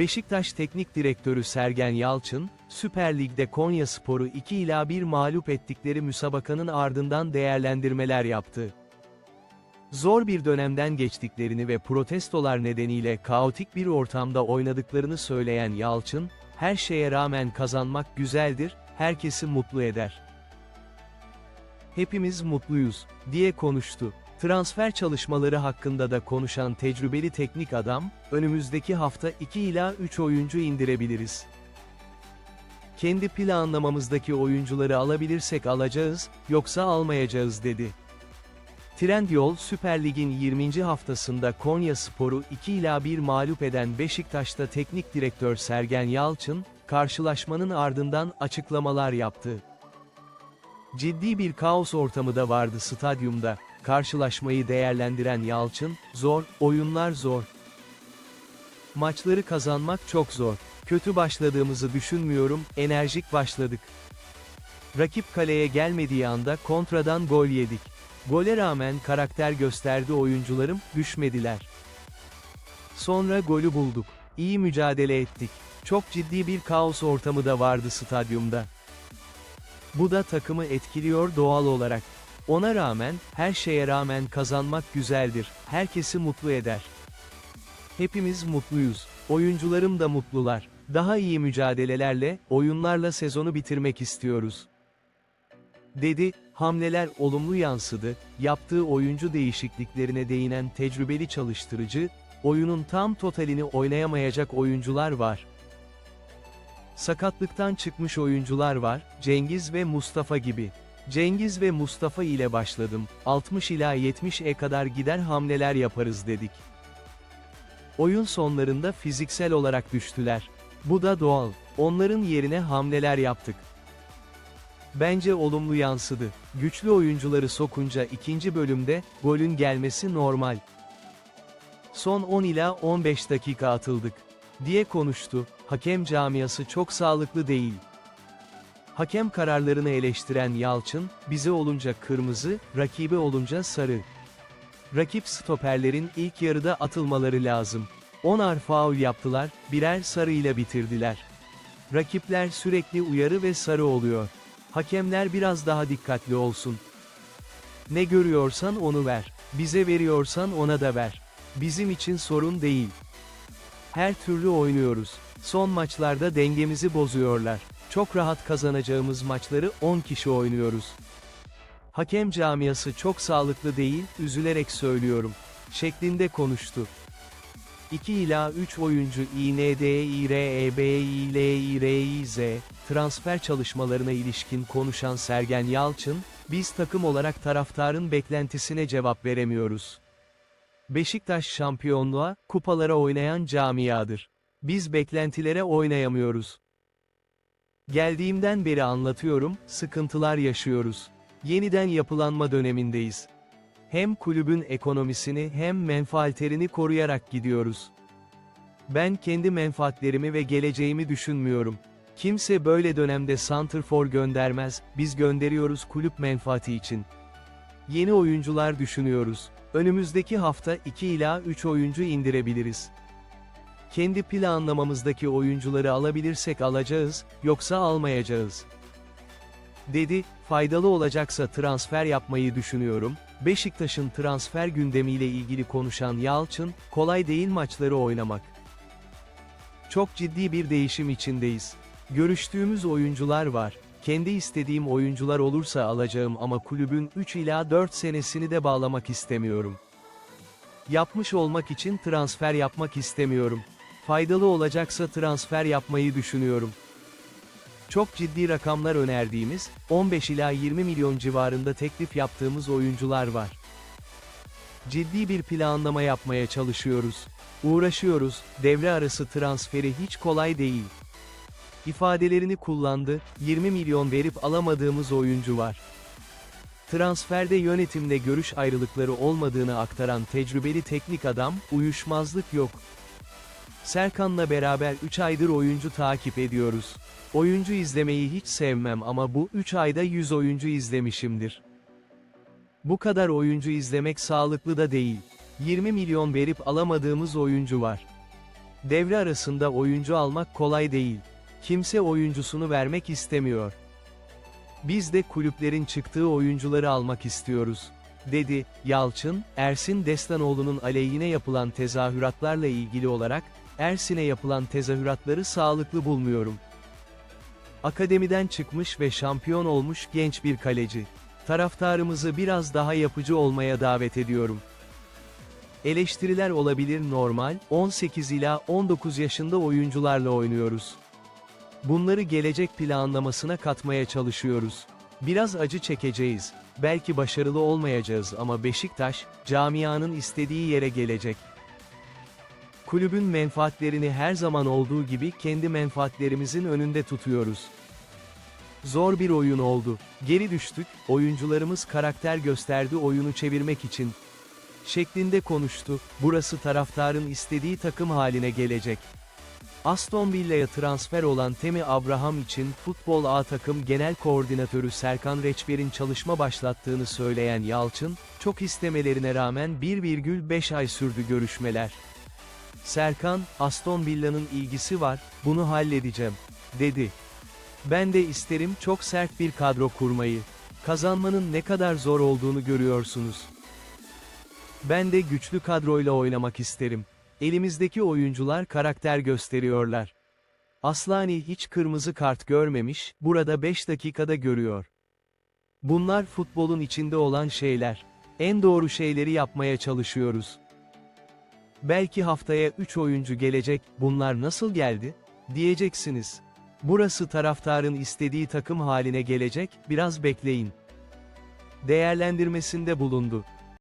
Beşiktaş Teknik Direktörü Sergen Yalçın, Süper Lig'de Konyaspor'u 2 ila 1 mağlup ettikleri müsabakanın ardından değerlendirmeler yaptı. Zor bir dönemden geçtiklerini ve protestolar nedeniyle kaotik bir ortamda oynadıklarını söyleyen Yalçın, her şeye rağmen kazanmak güzeldir, herkesi mutlu eder. Hepimiz mutluyuz, diye konuştu. Transfer çalışmaları hakkında da konuşan tecrübeli teknik adam, önümüzdeki hafta 2 ila 3 oyuncu indirebiliriz. Kendi planlamamızdaki oyuncuları alabilirsek alacağız, yoksa almayacağız dedi. Trendyol Süper Lig'in 20. haftasında Konya Sporu 2 ila 1 mağlup eden Beşiktaş'ta teknik direktör Sergen Yalçın, karşılaşmanın ardından açıklamalar yaptı. Ciddi bir kaos ortamı da vardı stadyumda. Karşılaşmayı değerlendiren Yalçın, zor, oyunlar zor. Maçları kazanmak çok zor. Kötü başladığımızı düşünmüyorum, enerjik başladık. Rakip kaleye gelmediği anda kontradan gol yedik. Gole rağmen karakter gösterdi oyuncularım, düşmediler. Sonra golü bulduk. İyi mücadele ettik. Çok ciddi bir kaos ortamı da vardı stadyumda. Bu da takımı etkiliyor doğal olarak. Ona rağmen, her şeye rağmen kazanmak güzeldir, herkesi mutlu eder. Hepimiz mutluyuz, oyuncularım da mutlular. Daha iyi mücadelelerle, oyunlarla sezonu bitirmek istiyoruz. Dedi, hamleler olumlu yansıdı, yaptığı oyuncu değişikliklerine değinen tecrübeli çalıştırıcı, oyunun tam totalini oynayamayacak oyuncular var. Sakatlıktan çıkmış oyuncular var, Cengiz ve Mustafa gibi. Cengiz ve Mustafa ile başladım, 60 ila 70'e kadar gider hamleler yaparız dedik. Oyun sonlarında fiziksel olarak düştüler. Bu da doğal, onların yerine hamleler yaptık. Bence olumlu yansıdı. Güçlü oyuncuları sokunca ikinci bölümde, golün gelmesi normal. Son 10 ila 15 dakika atıldık. Diye konuştu, hakem camiası çok sağlıklı değil. Hakem kararlarını eleştiren Yalçın, bize olunca kırmızı, rakibe olunca sarı. Rakip stoperlerin ilk yarıda atılmaları lazım. 10'ar faul yaptılar, birer sarıyla bitirdiler. Rakipler sürekli uyarı ve sarı oluyor. Hakemler biraz daha dikkatli olsun. Ne görüyorsan onu ver. Bize veriyorsan ona da ver. Bizim için sorun değil. Her türlü oynuyoruz. Son maçlarda dengemizi bozuyorlar. Çok rahat kazanacağımız maçları 10 kişi oynuyoruz. Hakem camiası çok sağlıklı değil, üzülerek söylüyorum. Şeklinde konuştu. 2 ila 3 oyuncu İNDİREBİLİZ transfer çalışmalarına ilişkin konuşan Sergen Yalçın, biz takım olarak taraftarın beklentisine cevap veremiyoruz. Beşiktaş şampiyonluğa, kupalara oynayan camiadır. Biz beklentilere oynayamıyoruz. Geldiğimden beri anlatıyorum, sıkıntılar yaşıyoruz. Yeniden yapılanma dönemindeyiz. Hem kulübün ekonomisini hem menfaatlerini koruyarak gidiyoruz. Ben kendi menfaatlerimi ve geleceğimi düşünmüyorum. Kimse böyle dönemde santrfor göndermez, biz gönderiyoruz kulüp menfaati için. Yeni oyuncular düşünüyoruz. Önümüzdeki hafta 2 ila 3 oyuncu indirebiliriz. Kendi planlamamızdaki oyuncuları alabilirsek alacağız, yoksa almayacağız. Dedi, faydalı olacaksa transfer yapmayı düşünüyorum. Beşiktaş'ın transfer gündemiyle ilgili konuşan Yalçın, kolay değil maçları oynamak. Çok ciddi bir değişim içindeyiz. Görüştüğümüz oyuncular var. Kendi istediğim oyuncular olursa alacağım ama kulübün 3 ila 4 senesini de bağlamak istemiyorum. Yapmış olmak için transfer yapmak istemiyorum. Faydalı olacaksa transfer yapmayı düşünüyorum. Çok ciddi rakamlar önerdiğimiz, 15 ila 20 milyon civarında teklif yaptığımız oyuncular var. Ciddi bir planlama yapmaya çalışıyoruz. Uğraşıyoruz, devre arası transferi hiç kolay değil. İfadelerini kullandı, 20 milyon verip alamadığımız oyuncu var. Transferde yönetimle görüş ayrılıkları olmadığını aktaran tecrübeli teknik adam, uyuşmazlık yok. Serkan'la beraber 3 aydır oyuncu takip ediyoruz. Oyuncu izlemeyi hiç sevmem ama bu 3 ayda 100 oyuncu izlemişimdir. Bu kadar oyuncu izlemek sağlıklı da değil. 20 milyon verip alamadığımız oyuncu var. Devre arasında oyuncu almak kolay değil. Kimse oyuncusunu vermek istemiyor. Biz de kulüplerin çıktığı oyuncuları almak istiyoruz, dedi. Yalçın, Ersin Destanoğlu'nun aleyhine yapılan tezahüratlarla ilgili olarak, Ersin'e yapılan tezahüratları sağlıklı bulmuyorum. Akademiden çıkmış ve şampiyon olmuş genç bir kaleci. Taraftarımızı biraz daha yapıcı olmaya davet ediyorum. Eleştiriler olabilir normal, 18 ila 19 yaşında oyuncularla oynuyoruz. Bunları gelecek planlamasına katmaya çalışıyoruz. Biraz acı çekeceğiz. Belki başarılı olmayacağız ama Beşiktaş, camianın istediği yere gelecek. Kulübün menfaatlerini her zaman olduğu gibi kendi menfaatlerimizin önünde tutuyoruz. Zor bir oyun oldu. Geri düştük, oyuncularımız karakter gösterdi oyunu çevirmek için. Şeklinde konuştu, burası taraftarın istediği takım haline gelecek. Aston Villa'ya transfer olan Temi Abraham için Futbol A takım genel koordinatörü Serkan Reçber'in çalışma başlattığını söyleyen Yalçın, çok istemelerine rağmen 1,5 ay sürdü görüşmeler. Serkan, Aston Villa'nın ilgisi var, bunu halledeceğim, dedi. Ben de isterim çok sert bir kadro kurmayı. Kazanmanın ne kadar zor olduğunu görüyorsunuz. Ben de güçlü kadroyla oynamak isterim. Elimizdeki oyuncular karakter gösteriyorlar. Aslani hiç kırmızı kart görmemiş, burada 5 dakikada görüyor. Bunlar futbolun içinde olan şeyler. En doğru şeyleri yapmaya çalışıyoruz. Belki haftaya 3 oyuncu gelecek, bunlar nasıl geldi? Diyeceksiniz. Burası taraftarın istediği takım haline gelecek, biraz bekleyin. Değerlendirmesinde bulundu.